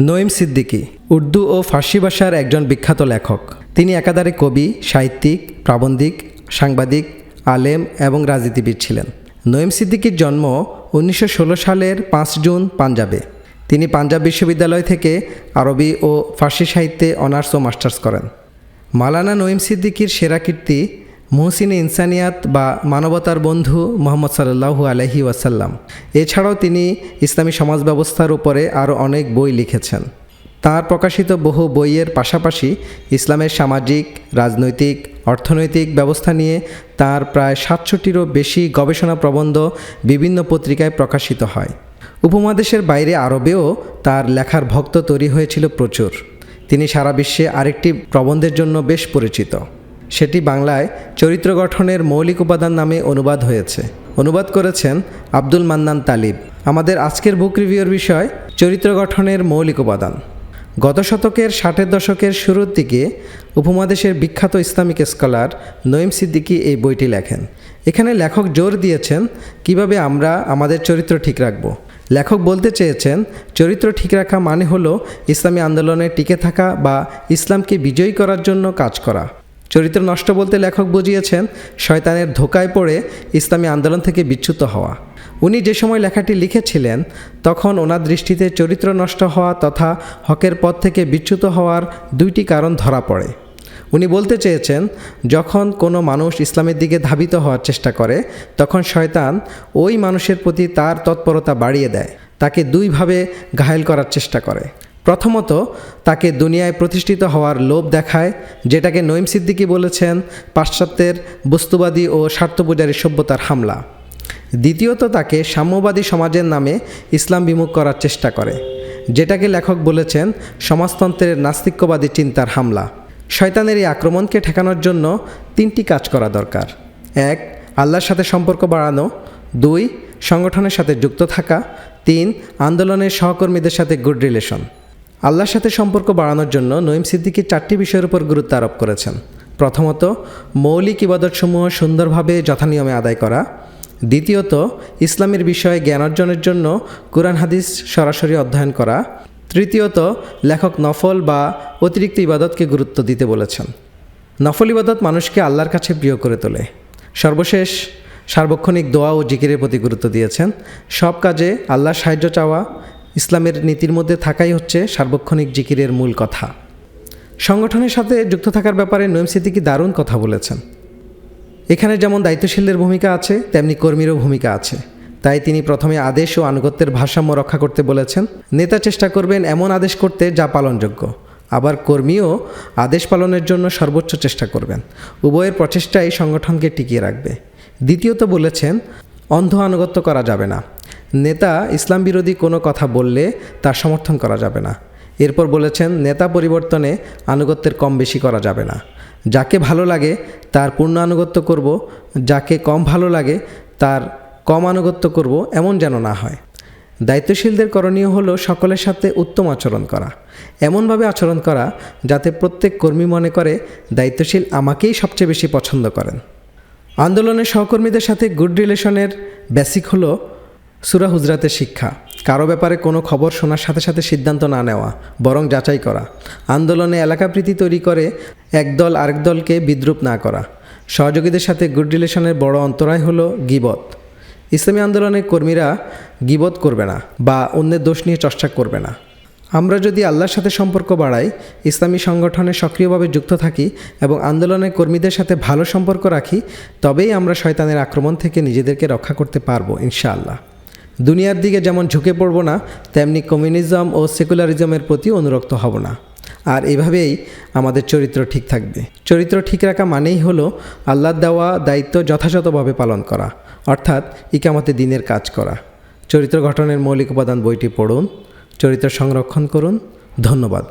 নঈম সিদ্দিকী উর্দু ও ফার্সি ভাষার একজন বিখ্যাত লেখক। তিনি একাধারে কবি, সাহিত্যিক, প্রাবন্ধিক, সাংবাদিক, আলেম এবং রাজনীতিবিদ ছিলেন। নঈম সিদ্দিকীর জন্ম উনিশশো ষোলো সালের পাঁচ জুন পাঞ্জাবে। তিনি পাঞ্জাব বিশ্ববিদ্যালয় থেকে আরবি ও ফার্সি সাহিত্যে অনার্স ও মাস্টার্স করেন। মালানা নঈম সিদ্দিকীর সেরা কীর্তি মুহসিনে ইনসানিয়াত বা মানবতার বন্ধু মোহাম্মদ সাল্লাহু আলহি ওয়াসাল্লাম। এছাড়াও তিনি ইসলামী সমাজ ব্যবস্থার উপরে আরও অনেক বই লিখেছেন। তার প্রকাশিত বহু বইয়ের পাশাপাশি ইসলামের সামাজিক, রাজনৈতিক, অর্থনৈতিক ব্যবস্থা নিয়ে তার প্রায় সাতশোটিরও বেশি গবেষণা প্রবন্ধ বিভিন্ন পত্রিকায় প্রকাশিত হয়। উপমহাদেশের বাইরে আরবেও তার লেখার ভক্ত তৈরি হয়েছিল প্রচুর। তিনি সারা বিশ্বে আরেকটি প্রবন্ধের জন্য বেশ পরিচিত। সেটি বাংলায় চরিত্র গঠনের মৌলিক উপাদান নামে অনুবাদ হয়েছে। অনুবাদ করেছেন আব্দুল মান্নান তালিব। আমাদের আজকের বুক রিভিউর বিষয়, চরিত্র গঠনের মৌলিক উপাদান। গত শতকের ষাটের দশকের শুরুর দিকে উপমহাদেশের বিখ্যাত ইসলামিক স্কলার নঈম সিদ্দিকী এই বইটি লেখেন। এখানে লেখক জোর দিয়েছেন কীভাবে আমরা আমাদের চরিত্র ঠিক রাখব। লেখক বলতে চেয়েছেন, চরিত্র ঠিক রাখা মানে হলো ইসলামী আন্দোলনে টিকে থাকা বা ইসলামকে বিজয়ী করার জন্য কাজ করা। চরিত্র নষ্ট বলতে লেখক বুঝিয়েছেন, শয়তানের ধোকায় পড়ে ইসলামী আন্দোলন থেকে বিচ্যুত হওয়া। উনি যে সময় লেখাটি লিখেছিলেন, তখন ওনার দৃষ্টিতে চরিত্র নষ্ট হওয়া তথা হকের পথ থেকে বিচ্যুত হওয়ার দুইটি কারণ ধরা পড়ে। উনি বলতে চেয়েছেন, যখন কোনো মানুষ ইসলামের দিকে ধাবিত হওয়ার চেষ্টা করে, তখন শয়তান ওই মানুষের প্রতি তার তৎপরতা বাড়িয়ে দেয়, তাকে দুইভাবে ঘায়েল করার চেষ্টা করে। প্রথমত, তাকে দুনিয়ায় প্রতিষ্ঠিত হওয়ার লোভ দেখায়, যেটাকে নঈম সিদ্দিকী বলেছেন পাশ্চাত্যের বস্তুবাদী ও স্বার্থপূজারী সভ্যতার হামলা। দ্বিতীয়ত, তাকে সাম্যবাদী সমাজের নামে ইসলাম বিমুখ করার চেষ্টা করে, যেটাকে লেখক বলেছেন সমাজতন্ত্রের নাস্তিক্যবাদী চিন্তার হামলা। শয়তানের এই আক্রমণকে ঠেকানোর জন্য তিনটি কাজ করা দরকার। এক, আল্লাহর সাথে সম্পর্ক বাড়ানো। দুই, সংগঠনের সাথে যুক্ত থাকা। তিন, আন্দোলনের সহকর্মীদের সাথে গুড রিলেশন আল্লাহর সাথে সম্পর্ক বাড়ানোর জন্য নঈম সিদ্দিকী চারটি বিষয়ের উপর গুরুত্ব আরোপ করেছেন। প্রথমত, মৌলিক ইবাদতসমূহ সুন্দরভাবে যথানিয়মে আদায় করা। দ্বিতীয়ত, ইসলামের বিষয়ে জ্ঞান অর্জনের জন্য কোরআন, হাদিস সরাসরি অধ্যয়ন করা। তৃতীয়ত, লেখক নফল বা অতিরিক্ত ইবাদতকে গুরুত্ব দিতে বলেছেন। নফল ইবাদত মানুষকে আল্লাহর কাছে প্রিয় করে তোলে। সর্বশেষ, সার্বক্ষণিক দোয়া ও জিকিরের প্রতি গুরুত্ব দিয়েছেন। সব কাজে আল্লাহর সাহায্য চাওয়া ইসলামের নীতির মধ্যে থাকাই হচ্ছে সার্বক্ষণিক জিকিরের মূল কথা। সংগঠনের সাথে যুক্ত থাকার ব্যাপারে নৈম সিদ্দিকি দারুণ কথা বলেছেন। এখানে যেমন দায়িত্বশীলদের ভূমিকা আছে, তেমনি কর্মীরও ভূমিকা আছে। তাই তিনি প্রথমে আদেশ ও আনুগত্যের ভারসাম্য রক্ষা করতে বলেছেন। নেতা চেষ্টা করবেন এমন আদেশ করতে যা পালনযোগ্য। আবার কর্মীও আদেশ পালনের জন্য সর্বোচ্চ চেষ্টা করবেন। উভয়ের প্রচেষ্টাই সংগঠনকে টিকিয়ে রাখবে। দ্বিতীয়ত বলেছেন, অন্ধ আনুগত্য করা যাবে না। নেতা ইসলাম বিরোধী কোনো কথা বললে তার সমর্থন করা যাবে না। এরপর বলেছেন, নেতা পরিবর্তনে আনুগত্যের কম বেশি করা যাবে না। যাকে ভালো লাগে তার পূর্ণ আনুগত্য করব, যাকে কম ভালো লাগে তার কম আনুগত্য করব এমন যেন না হয়। দায়িত্বশীলদের করণীয় হলো সকলের সাথে উত্তম আচরণ করা। এমনভাবে আচরণ করা যাতে প্রত্যেক কর্মী মনে করে দায়িত্বশীল আমাকেই সবচেয়ে বেশি পছন্দ করেন। আন্দোলনের সহকর্মীদের সাথে গুড রিলেশনের বেসিক হলো সুরা হুজরাতের শিক্ষা। কারও ব্যাপারে কোনো খবর শোনার সাথে সাথে সিদ্ধান্ত না নেওয়া, বরং যাচাই করা। আন্দোলনে এলাকাপ্রীতি তৈরি করে একদল আরেক দলকে বিদ্রুপ না করা। সহযোগীদের সাথে গুড রিলেশনের বড় অন্তরায় হলো গিবত। ইসলামী আন্দোলনের কর্মীরা গিবত করবে না বা অন্যের দোষ নিয়ে চর্চা করবে না। আমরা যদি আল্লাহর সাথে সম্পর্ক বাড়াই, ইসলামী সংগঠনে সক্রিয়ভাবে যুক্ত থাকি এবং আন্দোলনের কর্মীদের সাথে ভালো সম্পর্ক রাখি, তবেই আমরা শয়তানের আক্রমণ থেকে নিজেদেরকে রক্ষা করতে পারব, ইনশাআল্লাহ। দুনিয়ার দিকে যেমন ঝুঁকে পড়ব না, তেমনি কমিউনিজম ও সেকুলারিজমের প্রতি অনুরক্ত হব না। আর এভাবেই আমাদের চরিত্র ঠিক থাকবে। চরিত্র ঠিক রাখা মানেই হলো আল্লাহর দেওয়া দায়িত্ব যথাযথভাবে পালন করা, অর্থাৎ ইকামতে দিনের কাজ করা। চরিত্র গঠনের মৌলিক উপাদান বইটি পড়ুন, চরিত্র সংরক্ষণ করুন। ধন্যবাদ।